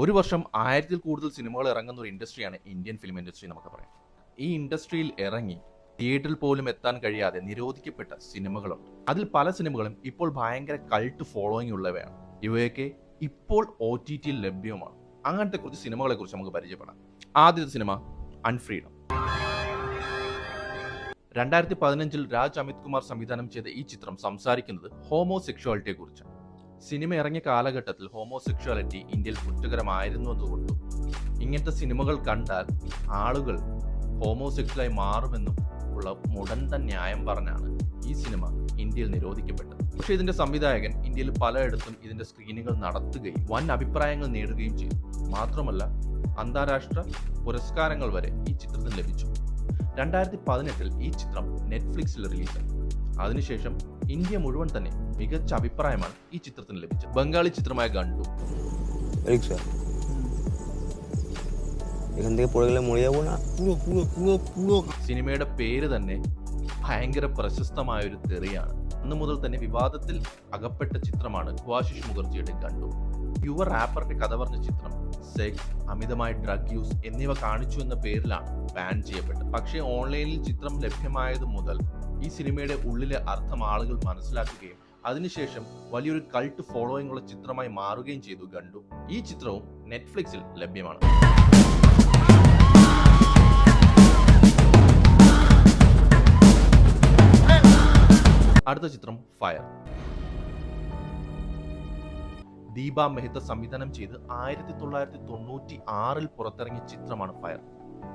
ഒരു വർഷം ആയിരത്തിൽ കൂടുതൽ സിനിമകൾ ഇറങ്ങുന്ന ഒരു ഇൻഡസ്ട്രിയാണ് ഇന്ത്യൻ ഫിലിം ഇൻഡസ്ട്രി നമുക്ക് പറയാം. ഈ ഇൻഡസ്ട്രിയിൽ ഇറങ്ങി തിയേറ്ററിൽ പോലും എത്താൻ കഴിയാതെ നിരോധിക്കപ്പെട്ട സിനിമകളുണ്ട്. അതിൽ പല സിനിമകളും ഇപ്പോൾ ഭയങ്കര കൾട്ട് ഫോളോയിങ് ഉള്ളവയാണ്. ഇവയൊക്കെ ഇപ്പോൾ ഒ ടി ടിയിൽ ലഭ്യമാണ്. അങ്ങനത്തെ കുറച്ച് സിനിമകളെ കുറിച്ച് നമുക്ക് പരിചയപ്പെടാം. ആദ്യത്തെ സിനിമ അൺഫ്രീഡം രണ്ടായിരത്തി പതിനഞ്ചിൽ രാജ് അമിത് കുമാർ സംവിധാനം ചെയ്ത ഈ ചിത്രം സംസാരിക്കുന്നത് ഹോമോസെക്ഷുവാലിറ്റിയെ കുറിച്ചാണ് സിനിമ ഇറങ്ങിയ കാലഘട്ടത്തിൽ ഹോമോസെക്ഷുവാലിറ്റി ഇന്ത്യയിൽ കുറ്റകരമായിരുന്നു എന്നുകൊണ്ടും ഇങ്ങനത്തെ സിനിമകൾ കണ്ടാൽ ആളുകൾ ഹോമോസെക്ഷലായി മാറുമെന്നും ഉള്ള മുടന്ത ന്യായം പറഞ്ഞാണ് ഈ സിനിമ ഇന്ത്യയിൽ നിരോധിക്കപ്പെട്ടത്. പക്ഷേ ഇതിന്റെ സംവിധായകൻ ഇന്ത്യയിൽ പലയിടത്തും ഇതിന്റെ സ്ക്രീനിങ്ങൾ നടത്തുകയും വൻ അഭിപ്രായങ്ങൾ നേടുകയും ചെയ്തു. മാത്രമല്ല അന്താരാഷ്ട്ര പുരസ്കാരങ്ങൾ വരെ ഈ ചിത്രത്തിന് ലഭിച്ചു. രണ്ടായിരത്തി പതിനെട്ടിൽ ഈ ചിത്രം നെറ്റ്ഫ്ലിക്സിൽ റിലീസായി. അതിനുശേഷം ഇന്ത്യ മുഴുവൻ തന്നെ മികച്ച അഭിപ്രായമാണ് ഈ ചിത്രത്തിന് ലഭിച്ചത് ബംഗാളി ചിത്രമായ ഗണ്ടു রিক্সা এখান থেকে পড়ে গেলে মরে যাবো না পুরো পুরো পুরো পুরো സിനിമയുടെ പേര് തന്നെ ഭയങ്കര പ്രശസ്തമായ ഒരു തെറിയാണ് അന്ന് മുതൽ തന്നെ വിവാദത്തിൽ അകപ്പെട്ട ചിത്രമാണ് ഖ്വാശിഷ് മുഖർജിയുടെ ഗണ്ടു യുവ റാപ്പറിന്റെ കഥ പറഞ്ഞ ചിത്രം സെക്സ് അമിതമായ ഡ്രഗ് യൂസ് എന്നിവ കാണിച്ചു എന്ന പേരിലാണ് ബാൻ ചെയ്യപ്പെട്ടത് പക്ഷേ ഓൺലൈനിൽ ചിത്രം ലഭ്യമായത് മുതൽ ഈ സിനിമയുടെ ഉള്ളിലെ അർത്ഥം ആളുകൾ മനസ്സിലാക്കുകയും അതിനുശേഷം വലിയൊരു കൾട്ട് ഫോളോയിങ് ഉള്ള ചിത്രമായി മാറുകയും ചെയ്തു ഗണ്ടു. ഈ ചിത്രവും നെറ്റ്ഫ്ലിക്സിൽ ലഭ്യമാണ്. അടുത്ത ചിത്രം ഫയർ ദീപ മെഹ്ത സംവിധാനം ചെയ്ത് ആയിരത്തി തൊള്ളായിരത്തി തൊണ്ണൂറ്റി ആറിൽ പുറത്തിറങ്ങിയ ചിത്രമാണ് ഫയർ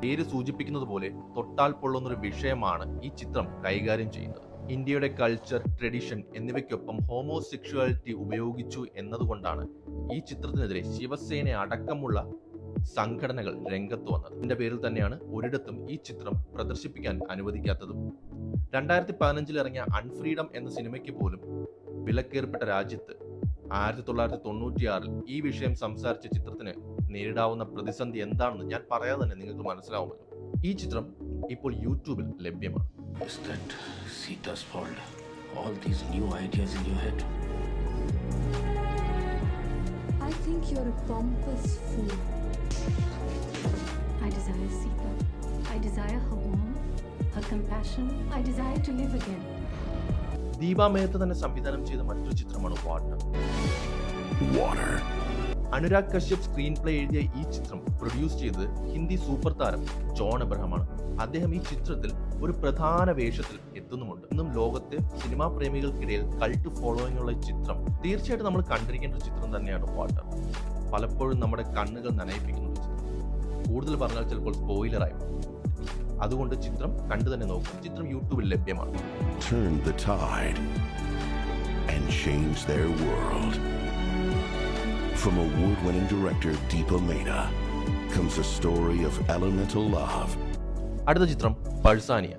പേര് സൂചിപ്പിക്കുന്നത് പോലെ തൊട്ടാൽ പൊള്ളുന്നൊരു വിഷയമാണ് ഈ ചിത്രം കൈകാര്യം ചെയ്യുന്നത്. ഇന്ത്യയുടെ കൾച്ചർ ട്രഡീഷൻ എന്നിവയ്ക്കൊപ്പം ഹോമോസെക്ഷുവാലിറ്റി ഉപയോഗിച്ചു എന്നതുകൊണ്ടാണ് ഈ ചിത്രത്തിനെതിരെ ശിവസേന അടക്കമുള്ള സംഘടനകൾ രംഗത്ത് വന്നത്. ഇതിന്റെ പേരിൽ തന്നെയാണ് ഒരിടത്തും ഈ ചിത്രം പ്രദർശിപ്പിക്കാൻ അനുവദിക്കാത്തതും. രണ്ടായിരത്തി പതിനഞ്ചിൽ ഇറങ്ങിയ അൺഫ്രീഡം എന്ന സിനിമയ്ക്ക് പോലും വിലക്കേർപ്പെട്ട രാജ്യത്ത് ആയിരത്തി തൊള്ളായിരത്തി തൊണ്ണൂറ്റിയാറിൽ ഈ വിഷയം സംസാരിച്ച ചിത്രത്തിന് നേരിടാവുന്ന പ്രതിസന്ധി എന്താണെന്ന് ഞാൻ പറയാതെ തന്നെ നിങ്ങൾക്ക് മനസ്സിലാവുമല്ലോ. ഈ ചിത്രം ഇപ്പോൾ യൂട്യൂബിൽ ലഭ്യമാണ്. ദീപാമേഹത്ത് തന്നെ സംവിധാനം ചെയ്ത മറ്റൊരു ചിത്രമാണ് water. Anurag Kashyap screenplay എഴുതിയ ഈ ചിത്രം പ്രൊഡ്യൂസ് ചെയ്തത് ഹിന്ദി സൂപ്പർ താരം ജോൺ ആണ്. അദ്ദേഹം ഈ ചിത്രത്തിൽ ഒരു പ്രധാന വേഷത്തിൽ എത്തുന്നുമുണ്ട് ഇന്നും ലോകത്തെ സിനിമാ പ്രേമികൾക്കിടയിൽ കൾട്ട് ഫോളോയിങ് ഉള്ള ചിത്രം തീർച്ചയായിട്ടും നമ്മൾ കണ്ടിരിക്കേണ്ട ഒരു ചിത്രം തന്നെയാണ് വാട്ടർ പലപ്പോഴും നമ്മുടെ കണ്ണുകൾ നനയിപ്പിക്കുന്ന ഒരു ചിത്രം കൂടുതൽ പറഞ്ഞാൽ ചിലപ്പോൾ സ്പോയിലറായി. അതുകൊണ്ട് ചിത്രം കണ്ടു തന്നെ നോക്കും ചിത്രം യൂട്യൂബിൽ ലഭ്യമാണ് Turn the tide and change their world. From award winning director Deepa Mehta comes a story of elemental love, അടുത്ത ചിത്രം പഴ്സാനിയ.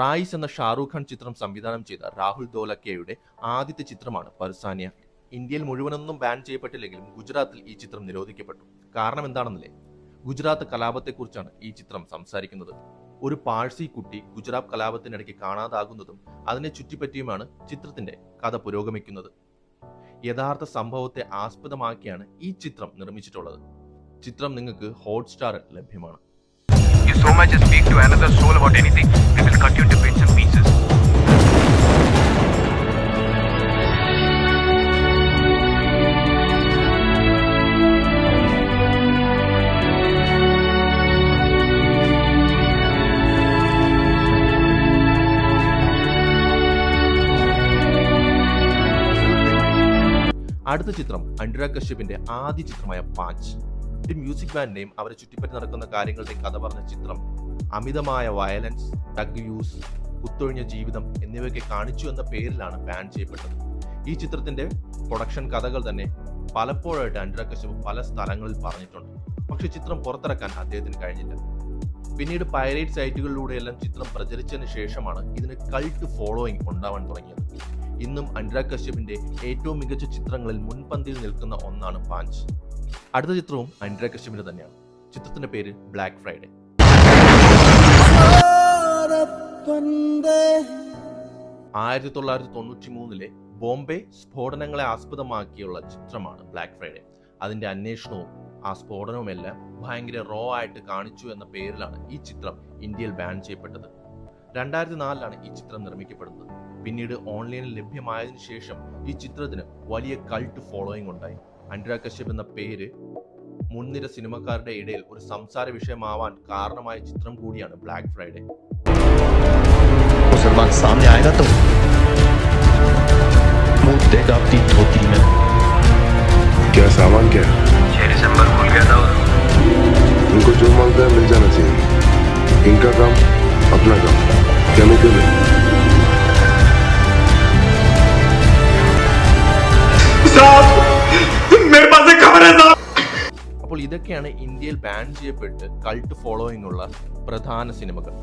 റായിസ് എന്ന ഷാറൂഖ് ഖാൻ ചിത്രം സംവിധാനം ചെയ്ത രാഹുൽ ദോലക്കയുടെ ആദ്യത്തെ ചിത്രമാണ് പഴ്സാനിയ. ഇന്ത്യയിൽ മുഴുവനൊന്നും ബാൻ ചെയ്യപ്പെട്ടില്ലെങ്കിലും ഗുജറാത്തിൽ ഈ ചിത്രം നിരോധിക്കപ്പെട്ടു. കാരണം എന്താണെന്നില്ലേ? ഗുജറാത്ത് കലാപത്തെക്കുറിച്ചാണ് ഈ ചിത്രം സംസാരിക്കുന്നത്. ഒരു പാഴ്സി കുട്ടി ഗുജറാത്ത് കലാപത്തിനിടയ്ക്ക് കാണാതാകുന്നതും അതിനെ ചുറ്റിപ്പറ്റിയുമാണ് ചിത്രത്തിന്റെ കഥ പുരോഗമിക്കുന്നത്. യഥാർത്ഥ സംഭവത്തെ ആസ്പദമാക്കിയാണ് ഈ ചിത്രം നിർമ്മിച്ചിട്ടുള്ളത്. ചിത്രം നിങ്ങൾക്ക് ഹോട്ട്സ്റ്റാറിൽ ലഭ്യമാണ്. So much. Speak to another soul about anything, we will cut you into bits and pieces. അടുത്ത ചിത്രം അനുരാഗ് കശ്യപിന്റെ ആദ്യ ചിത്രമായ പാഞ്ച്. ഒരു മ്യൂസിക് ബാൻഡിനെയും അവരെ ചുറ്റിപ്പറ്റി നടക്കുന്ന കാര്യങ്ങളുടെയും കഥ പറഞ്ഞ ചിത്രം. അമിതമായ വയലൻസ് ഡഗ് യൂസ് കുത്തൊഴിഞ്ഞ ജീവിതം എന്നിവയൊക്കെ കാണിച്ചു എന്ന പേരിലാണ് ബാൻ ചെയ്യപ്പെട്ടത്. ഈ ചിത്രത്തിന്റെ പ്രൊഡക്ഷൻ കഥകൾ തന്നെ പലപ്പോഴായിട്ട് അനുരാഗ് കശ്യപ് പല സ്ഥലങ്ങളിൽ പറഞ്ഞിട്ടുണ്ട്. പക്ഷെ ചിത്രം പുറത്തിറക്കാൻ അദ്ദേഹത്തിന് കഴിഞ്ഞില്ല. പിന്നീട് പൈറേറ്റ് സൈറ്റുകളിലൂടെയെല്ലാം ചിത്രം പ്രചരിച്ചതിന് ശേഷമാണ് ഇതിന് കൾട്ട് ഫോളോയിങ് ഉണ്ടാവാൻ തുടങ്ങിയത്. ഇന്നും അനുരാഗ് കശ്യപിന്റെ ഏറ്റവും മികച്ച ചിത്രങ്ങളിൽ മുൻപന്തിയിൽ നിൽക്കുന്ന ഒന്നാണ് പാഞ്ച്. അടുത്ത ചിത്രവും അനുരാഗ് കശ്യപിന്റെ തന്നെയാണ്. ചിത്രത്തിന്റെ പേര് ബ്ലാക്ക് ഫ്രൈഡേ ആയിരത്തി തൊള്ളായിരത്തി തൊണ്ണൂറ്റി മൂന്നിലെ ബോംബെ സ്ഫോടനങ്ങളെ ആസ്പദമാക്കിയുള്ള ചിത്രമാണ് ബ്ലാക്ക് ഫ്രൈഡേ അതിന്റെ അന്വേഷണവും ആ സ്ഫോടനവുമെല്ലാം ഭയങ്കര റോ ആയിട്ട് കാണിച്ചു എന്ന പേരിലാണ് ഈ ചിത്രം ഇന്ത്യയിൽ ബാൻ ചെയ്യപ്പെട്ടത്. രണ്ടായിരത്തി നാലിലാണ് ഈ ചിത്രം നിർമ്മിക്കപ്പെടുന്നത് പിന്നീട് ഓൺലൈനിൽ ലഭ്യമായതിനു ശേഷം ഈ ചിത്രത്തിന് വലിയ കൾട്ട് ഫോളോയിങ് ഉണ്ടായി അനുരാഗ് കശ്യപ് എന്ന പേര് മുൻനിര സിനിമക്കാരുടെ ഇടയിൽ ഒരു സംസാര വിഷയമാവാൻ കാരണമായ ചിത്രം കൂടിയാണ് ബ്ലാക്ക് ഫ്രൈഡേ मुसलमान सामने आएगा तो मुंह देगा अपनी धोती में क्या सामान क्या है? छह दिसंबर खुल गया था और उनको जो मांगता है मिल जाना चाहिए इनका काम अपना काम ക്ഷമിക്കുന്നു അപ്പോൾ ഇതൊക്കെയാണ് ഇന്ത്യയിൽ ബാൻ ചെയ്യപ്പെട്ട് കൾട്ട് ഫോളോയിങ് ഉള്ള പ്രധാന സിനിമകൾ.